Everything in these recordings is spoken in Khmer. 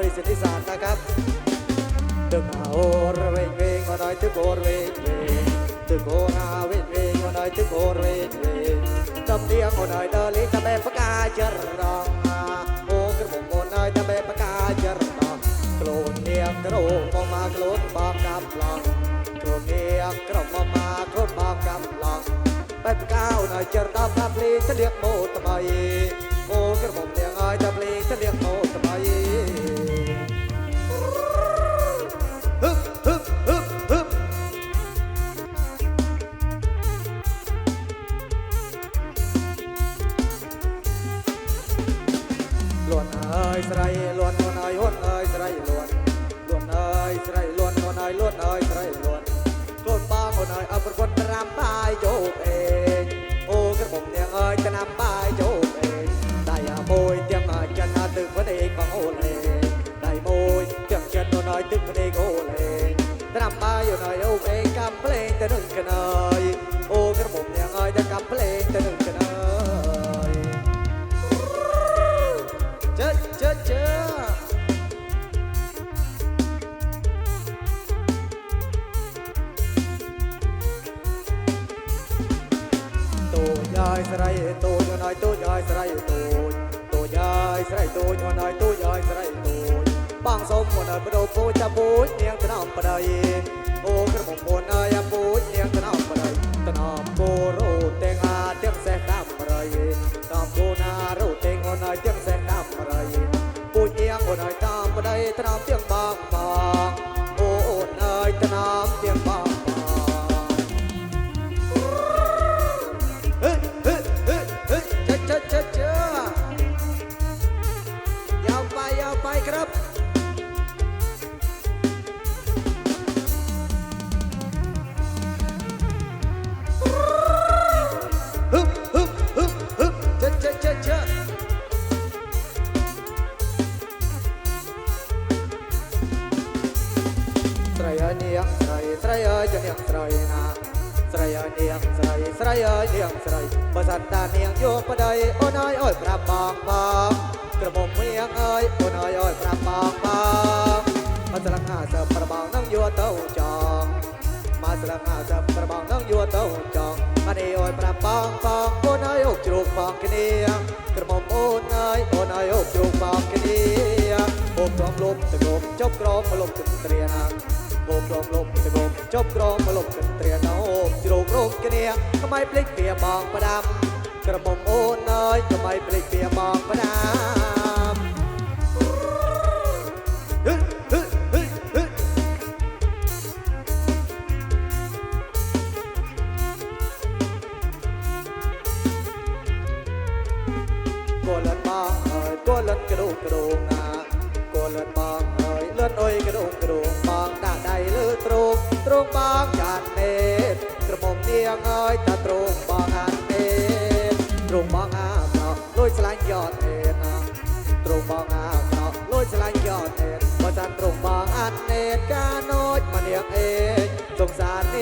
រិសិទ្ធិศาสตร์นะครับตึกโอระเวงเวงมาหน่อยตึกโอระเวงเวงตึกโอราเวงเวงมาหน่อยตึกโอระเวงเวงจำเนียงมาหน่อยเดลิตะเบปากาจรรองโอกระผมมาหน่อยตะเบปากาจรรองโกลนเนียงกระโดงมองมาโกลนบอมกำลังโกลนเนียงกระโดงมองมาโกลนบอมกำลัง បែបកៅនៅចរដល់តាភ្លេងស្លៀកម៉ូថ្មីអូក្រមុំនាងអើយតាភ្លេងស្លៀកម៉ូថ្មី យហ៊ុនអើយស្រីលួនលួនអើយស្រីលួនលួនអើយលួនអើយស្រីលួនខ្លួនបងអូនអើយអើប្រពន្ធត្រាំបាយយកអេងអូក្រមុំនាងអើយត្រាំបាយយកអេងដៃអាមួយទាំងអើយចិនអើទឹកភ្នែកបងអូនអេងដៃមួយទាំងចិនអូនអើយទឹកភ្នែកអូនអេងត្រាំបាយអូនអើយអូអេងកំភ្លេងទៅនឹងកណើយ នអើយតូចយាយស្រីតូចតូចយាយស្រីតូចអូនអើយតូចយាយស្រីតូចបងសុំអូនអើយបដោពូចតាពូចនាងថ្នមប្តីអូក្រមុំអូនអើយអាពូចនាងថ្នមប្តីថ្នមគោរោទាំងអាទាំងសេះតាមប្តីតាមគោណារោទាំងអូនអើយទាំងសេះតាមប្តីពូចអៀងអូនអើយតាមប្តីថ្នមទាំងបងបង ยา ស្លឹកហាសើប្របងនឹងយកទៅចងមកនេះអើយប្រាប់បងបងអូនអើយអុកជ្រូកបងគ្នាក្រមុំអូនអើយអូនអើយអុកជ្រូកបងគ្នាអូក្រំលប់ទៅគប់ចប់ក្រមលប់ទឹកត្រៀណាងោមរងលំទៅងោមចប់ក្រមមកលំទឹកត្រៀណោមជ្រោករោគគ្នាក្មៃភ្លេចពីបងផ្ដាំក្រមុំអូនអើយក្មៃភ្លេចពីបងផ្ដាំ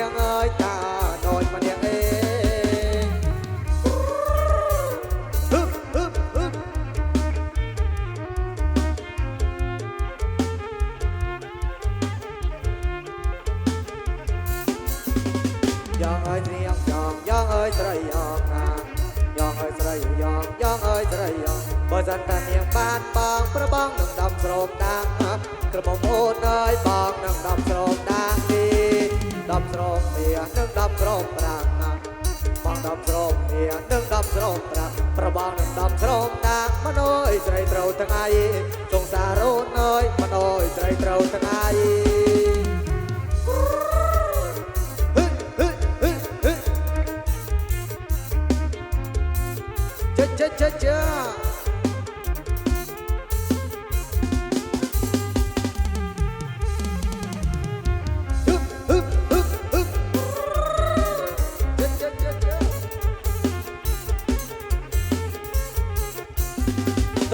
នាងអើយតាដូចមកនាងអេហឹបហឹបហឹបយ៉ាងអើយនាងយ៉ាងយ៉ាងអើយស្រីអងណាយ៉ាងអើយស្រីយ៉ាងយ៉ាងអើយស្រីអងបើសិនតានាងបានបងប្របងនឹងដំស្រោមតាំងក្រមុំអូនអើយបងនឹងដំស្រោម 10ស្រោមប្រាំណាបង10ស្រោមនាងនឹង10ស្រោមប្រាំប្របងនឹង10ស្រោមណាងម្ដយស្រីត្រូវថ្ងៃចុងសារោណយម្ដយស្រីត្រូវថ្ងៃចាចាចា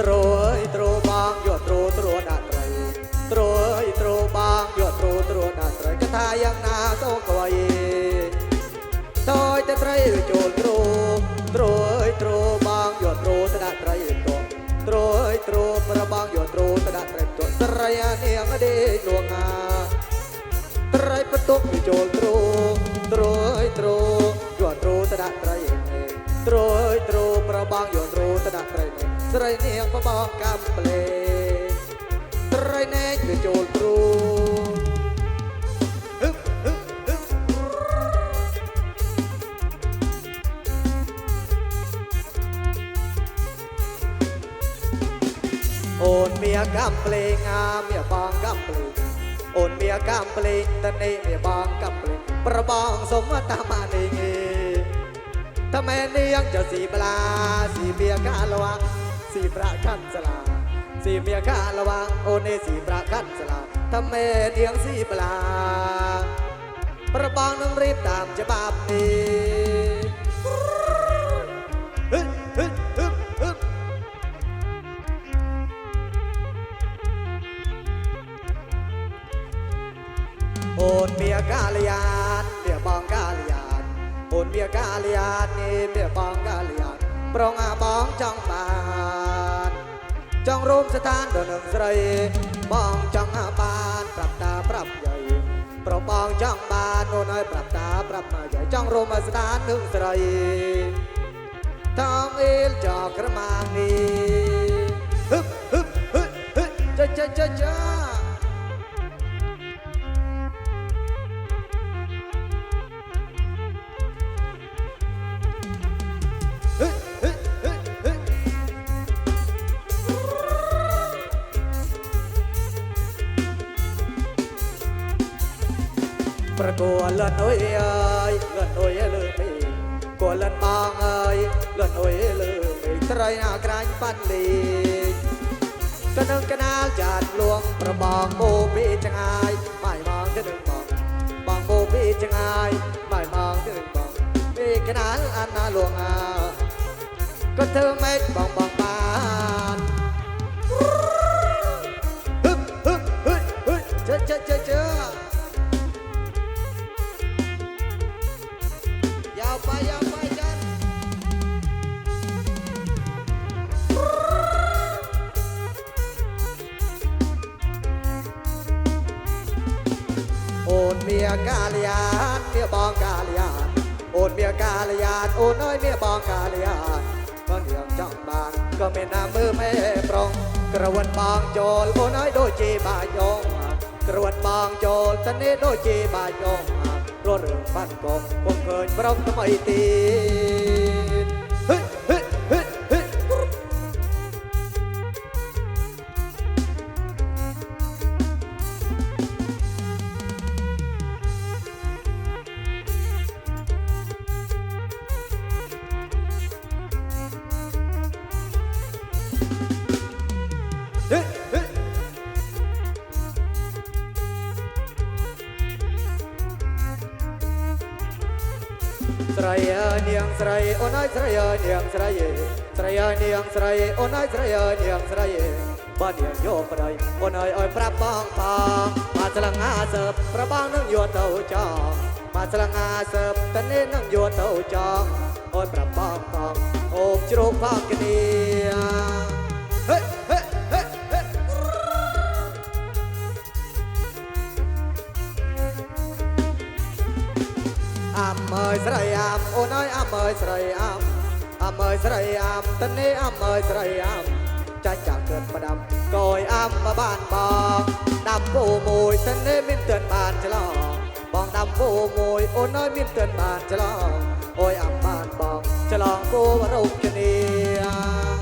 ត្រួយត្រួបងយកត្រួត្រួដាក់ត្រីត្រួយត្រួបងយកត្រួត្រួដាក់ត្រីកថាយ៉ាងណាសូកវៃតើតែត្រីចូលត្រួត្រួយត្រួបងយកត្រួទៅដាក់ត្រីទោះត្រួយត្រួប្របងយកត្រួទៅដាក់ត្រីទោះស្រងាត្រីបន្ទុកវាចូលទ្រូទ្រូអើយទ្រូយន់ទ្រូទៅដាក់ត្រីឯងទ្រូអើយទ្រូប្របងយន់ទ្រូទៅដាក់ត្រីនេះ ស្រីនាងប្របងកំភ្លេត្រីណែកវាចូលទ្រូហឹបហឹបហឹបអូនមានកំភ្លេងអាមានបងកំភ្លេងអូនមានកំភ្លេងតនេះមានបងកំភ្លេងប្របងសុំតាមនេះ តមែនាងចស៊ីប្លាស៊ីមានកាលវាងស៊ីប្រាក់ខាន់ស្លាស៊ីមានកាលវាងអូននេះស៊ីប្រាក់ខាន់ស្លាតមែនាងស៊ីប្លាប្របងនឹងរៀបតាមច្បាប់នេះហឹបហឹបហឹបហឹបអូនមានកាលយានមានបងកាលយានអូនមានកាលយាននេះមានបងកាលយានប្រងអាបងចង់បាន ចង់រួមស្ថានដល់នឹងស្រីបងចង់អាបានប្រាប់តាប្រាប់យាយប្របងចង់បានអូនឲ្យប្រាប់តាប្រាប់មកយាយចង់រួមស្ថាននឹងស្រីតងអ៊ីលចកក្រមាងនេះហឹបហឹបហឹបហឹបចាចាចាចា អុយអើយលន់អុយលើមីគួលលន់បងអើយលន់អុយលើមីត្រីអាក្រាញ់ប៉ាន់លីកនឹងកណាលចាត់លួងប្របងបូពីចងាយបាយមកទៅនឹងបងបងបូពីចងាយបាយមកទៅនឹងបងពីកណាលអានណាលួងអាក៏ធ្វើម៉េចបងបងបា ยกาลยานเมียบองกาลยานโอนเมียกาลยานโอนน้อยเมียบองกาลยานบางเดียวจ้องบานก็ไม่น่ามือแม่ปรอง กระวนบางโจลโอนน้อยโดยจีบายงกระวนบางโจลตะเนโดยจีบายงรถเรื่องบ้านกองคงเคยพร้อมทำไมตี នាងស្រីអូនអើយស្រីអើយនាងស្រីស្រីអើយនាងស្រីអូនអើយស្រីអើយនាងស្រីបាននាងយកប្តីអូនអើយអើយប្រាប់បងផងមកស្លងអាសើបប្របងនឹងយកទៅចងមកស្លងអាសើបតនេះនឹងយកទៅចងអូនប្រាប់បងផងអូបជ្រូកផងគ្នា អាំអើយស្រីអាំអូនអើយអាំអើយស្រីអាំអាំអើយស្រីអាំតនេះអាំអើយស្រីអាំចាច់ចាក់កើតផ្ដាំកយអាំមកបានបងដាំពូមួយតនេះមានទឿនបានច្រឡងបងដាំពូមួយអូនអើយមានទឿនបានច្រឡងអូយអាំបានបងច្រឡងគូរូបគ្នា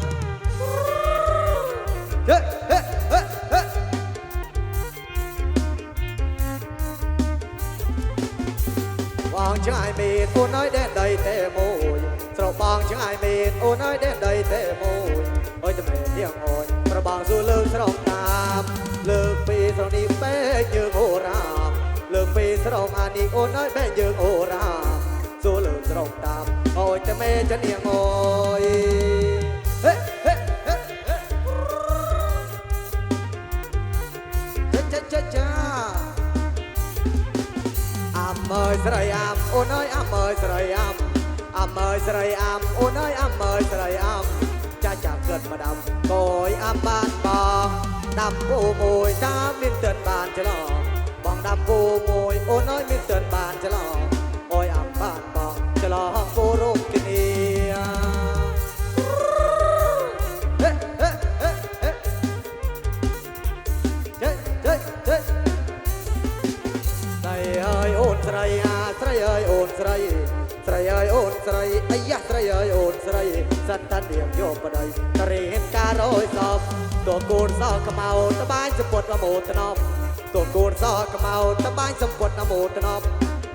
ឆ្ងាយមានអូនអើយដែនដីតែមួយស្រុកបងឆ្ងាយមានអូនអើយដែនដីតែមួយអើយតែមែនទាំងអូនប្របងសួរលើកស្រុកតាមលើកពីស្រុកនេះបែកយើងអូរាមលើកពីស្រុកអានេះអូនអើយបែកយើងអូរាមសួរលើកស្រុកតាមអូយតែមែនចានាងអូយ អាំអើយស្រីអាំអូនអើយអាំអើយស្រីអាំអាំអើយស្រីអាំអូនអើយអាំអើយស្រីអាំចាចាកើតមកដាំកយអាំបានបងដាំពូមួយតាមមានទិនបានច្រឡំបងដាំពូមួយអូនអើយមានទិនបានច្រឡំ សខ្មៅតបាញ់សម្ពុតអមោតនប់តួកូនសខ្មៅតបាញ់សម្ពុតអមោតនប់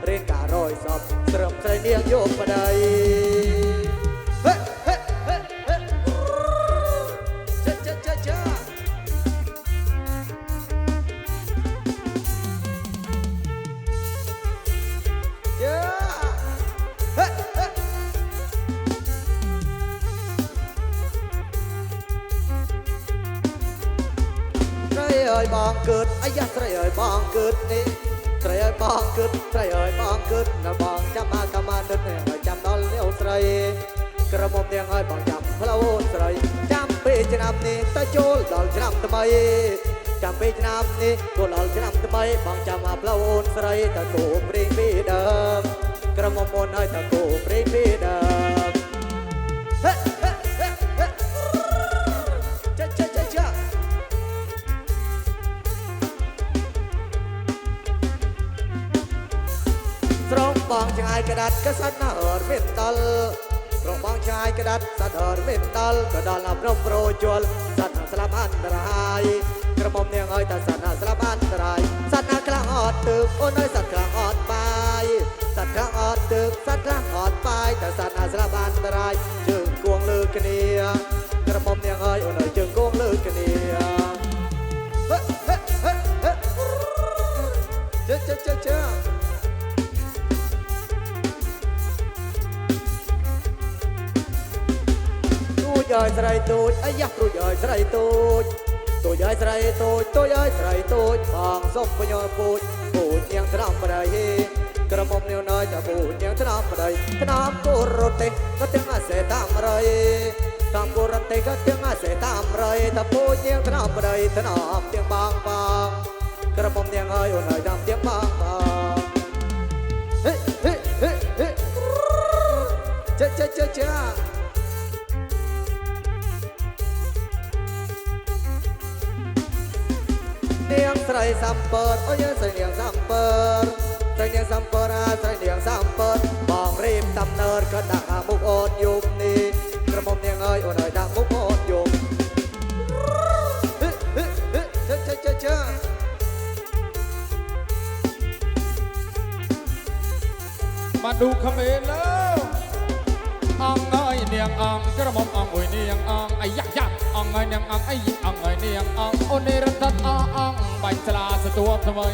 រៀនការរយសពស្រឹមស្រីនាងយកប្តី ឆ្នាំនេះទៅចូលដល់ឆ្នាំថ្មីចាំពេលឆ្នាំនេះចូលដល់ឆ្នាំថ្មីបងចាំមកផ្លូវអូនស្រីទៅគូព្រេងពីដើមក្រមុំអូនឲ្យទៅគូព្រេងពីដើមហេហេហេហេចាចាចាចាស្រងបងឆ្ងាយក្តាត់ក៏សាច់ណាអរមានដល់ស្រងបងឆ្ងាយក្តាត់សាច់អរមានដល់ក៏ដល់អប់រំប្រជលសាច់ណាស្លាប់អន្តរាយក្រមុំនាងអើយតែសាច់ណាស្លាប់អន្តរាយសាច់ណាខ្លាំងអត់ទឹកអូនអើយសាច់ខ្លាំងអត់បាយសាច់ខ្លាំងអត់ទឹកសាច់ខ្លាំងអត់បាយតែសាច់ណាស្លាប់អន្តរាយជើងគួងលើគ្នាក្រមុំនាងអើយអូនអើយជើង អើយស្រីទូចអាយ៉ាទូចអើយស្រីទូចទូចអើយស្រីទូចទូចអើយស្រីទូចបងសុំបញ្ញើពូចពូចនាងត្រាំប្តីក្រមុំនាងណយតែពូចនាងត្រាំប្តីថ្នាមគូរទេក៏ទាំងអាសេតាមរយតាមគូរទេក៏ទាំងអាសេតាមរយតែពូចនាងត្រាំប្តីថ្នាមទាំងបងបងក្រមុំនាងអើយអូនអើយតាមទាំងបងបងហេហេហេហេចាចាចាចា នាងស្រីសំពើអូយស្រីនាងសំពើស្រី បាញ់ស្លាសទួមថ្មី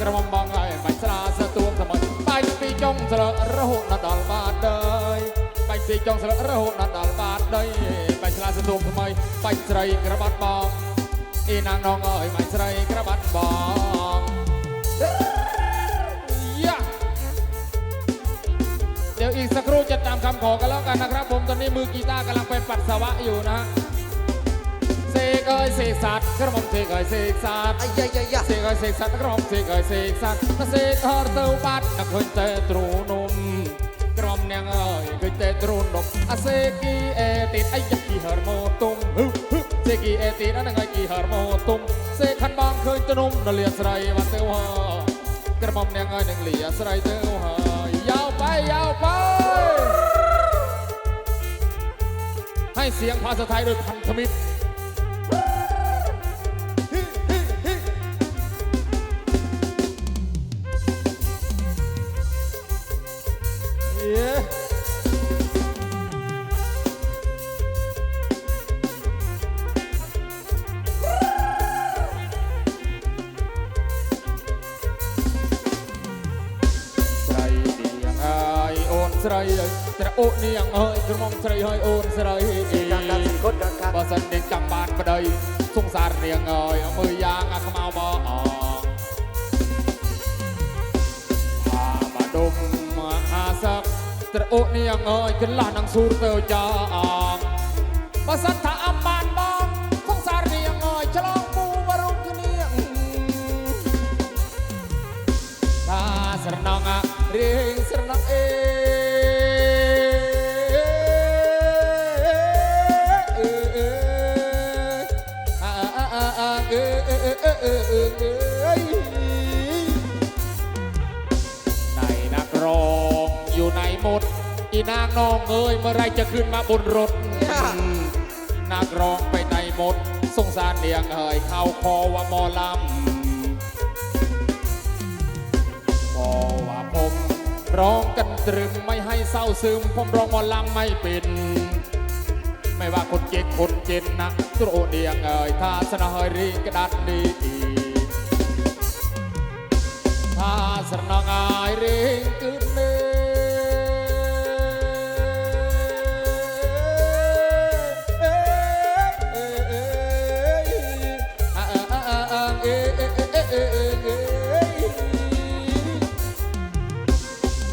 ក្រមុំបងអើយបាញ់ស្លាសទួមថ្មីបាញ់ពីចុងស្លើរហូតដល់បាតđờiបាញ់ពីចុងស្លើរហូតដល់បាតដីបាញ់ស្លាសទួមថ្មីបាញ់ស្រីក្របាត់បងអ៊ីណាងនងអើយបាញ់ស្រីក្របាត់បងយ៉ា เดี๋ยวอีกสักครู่จะตามคำขอกันแล้วกันนะครับ ผมตอนนี้มือกีตาร์กำลังไปปัสสาวะอยู่นะเส กเอ้ยเสกสัตว์กระหม่อมเสกเอ้ยเสกสัตว์ អាយ៉ាយ៉ាយ៉ា เสกเอ้ยเสกสัตว์กระหม่อมเสกเอ้ยเสกสัตว์เสกฮอร์เตอร์บัตนักคนเตตรูนุมกรอมเนียงเอ้ยคือเตตรูนุมอาเสกีเอติดไอ้ยักษ์กีฮาร์โมตุมฮึฮึเสกีเอติดนั่นไงกีฮาร์โมตุมเสกขันบางเคยตะนุ่มนเลียสไรวันเตวากระหม่อมเนียงเอ้ยหนึ่งเหลียสไรเตวหายาวไปยาวไป ให้เสียงภาษาไทยโดยพันธมิตร ស្រីត្រអូនាងអើយក្រុមស្រីហើយអូនស្រីកាកាសង្កត់កាកាបើសិននាងចាំបានប្តីសង្សារនាងអើយមើលយ៉ាងអាខ្មៅមកអថាបាដុំមហាស័កត្រអូនាងអើយកន្លះនឹងស៊ូទៅចាងបើសិនថាអបានបងសង្សារនាងអើយឆ្លងពូវរុងគ្នាថាស្រណងរៀងស្រណងអេ อเออเอเอในนักร้องอยู่ในหมด อีนางน้องเอ้ยเมื่อไรจะขึ้นมาบนรถ นักร้องไปในหมด สงสารเนียงเอ่ยเข้าคอว่าหมอลำบอกว่าผมร้องกันตรึมไม่ให้เศร้าซึม ผมร้องหมอลำไม่เป็นไม่ว่าคนเจ๊กคนเจนนะตรเนียงเอ่ยถ้าสนาเฮยรีกระดัดดี ถ้าสนองอายเริงกึนเน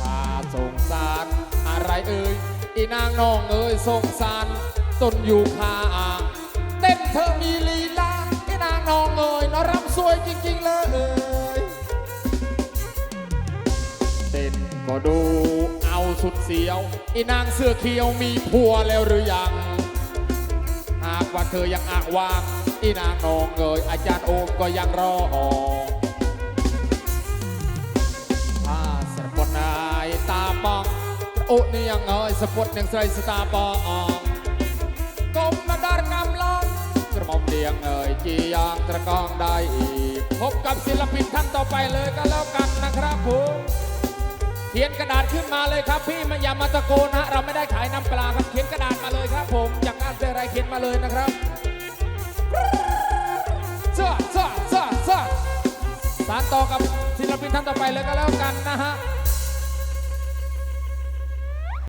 ถ้าสงสารอะไร ก็ดูเอาสุดเสียวอีนางเสื้อเขียวมีผัวแล้วหรือยัง หากว่าเธอยังอ้างว่างอีนางนองเอยอาจารย์โอมก็ยังรอถ้าสะกดนายตาปองโอ้นี่ยังเอยสะกดยังใส่สตาปองก้มมาดารกำลองกระหม่อมเดียงเอยจียางตะกองได้อีก พบกับศิลปินท่านต่อไปเลยก็แล้วกันนะครับผม เขียนกระดาษขึ้นมาเลยครับ พี่ไม่อย่ามาตะโกนฮะเราไม่ได้ขายน้ำปลาครับเขียนกระดาษมาเลยครับ ผมอยากอ่านเจออะไรเขียนมาเลยนะครับเสื้อเสื้อเสื้อเสื้อสารต่อกับศิลปินท่านต่อไปเลยก็แล้วกันนะฮะ